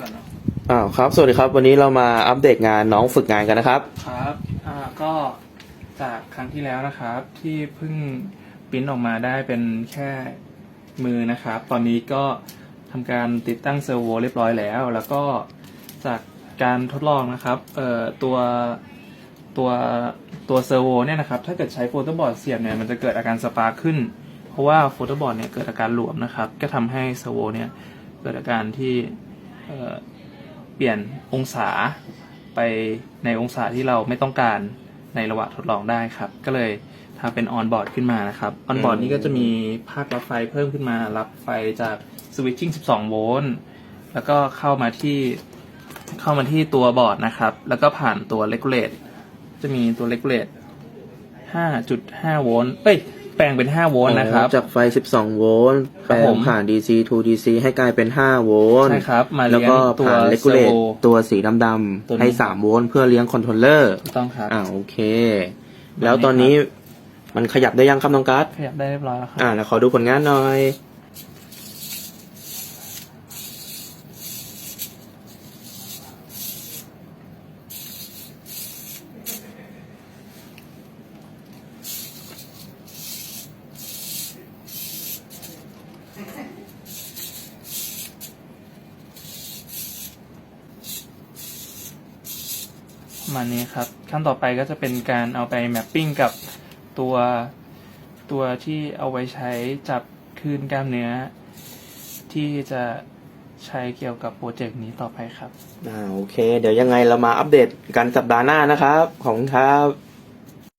ก่อนเนาะอ้าวครับ สวัสดีครับ วันนี้เรามาอัปเดตงานน้องฝึกงานกันนะครับ ครับอ่าก็จากครั้งที่แล้วนะครับ ที่เพิ่งปริ้นออกมาได้เป็นแค่มือนะครับ ตอนนี้ก็ทำการติดตั้งเซอร์โวเรียบร้อยแล้ว แล้วก็จากการทดลองนะครับเอ่อตัวตัวตัวเซอร์โวเนี่ยนะครับ ถ้าเกิดใช้โฟลเตอร์บอร์ดเสียบเนี่ยมันจะเกิดอาการสปาร์คขึ้น เพราะว่าโฟลเตอร์บอร์ดเนี่ยเกิดอาการหลวมนะครับ ก็ทำให้เซอร์โวเนี่ยเกิดอาการที่ เอ่อเปลี่ยนองศาไปในองศาที่เราไม่ต้องการในระหว่างทดลองได้ครับ ก็เลยทำเป็นออนบอร์ดขึ้นมานะครับออนบอร์ดนี้ก็จะมีภาครับไฟเพิ่มขึ้นมารับไฟจากสวิตชิ่ง12 โวลต์แล้วก็เข้ามาที่เข้ามาที่ตัวบอร์ดนะครับ แล้วก็ผ่านตัวเลกูเลตจะมีตัวเลกูเลต5.5 โวลต์เอ้ยแปลงเป็น 5 โวลต์นะครับ จากไฟ 12 โวลต์คแปรัลบผงมผ่าน DC to DC ให้กลายเป็น 5 โวลต์ใช่ครับ มาแล้วเลี้ยงก็ตัวผ่านเซ Regulate อร์โวตัวสีดตัวำนี้ๆให้ 3 โวลต์เพื่อเลี้ยงคอนโทรลเลอร์ถูกต้องครับอ่าโอเค แล้วตอนนี้มันขยับได้ยังครับน้องกัสขยับได้เรียบร้อยแล้วครับอ่าแล้วขอดูผลงานหน่อย ประมาณนี้ครับ ขั้นต่อไปก็จะเป็นการเอาไปแมปปิ้งกับตัวตัวที่เอาไว้ใช้จับคลืนกล้ามเนื้อ ที่จะใช้เกี่ยวกับโปรเจกต์นี้ต่อไปครับ อ่าโอเค เดี๋ยวยังไงเรามาอัปเดตกันสัปดาห์หน้านะครับ ขอบคุณครับ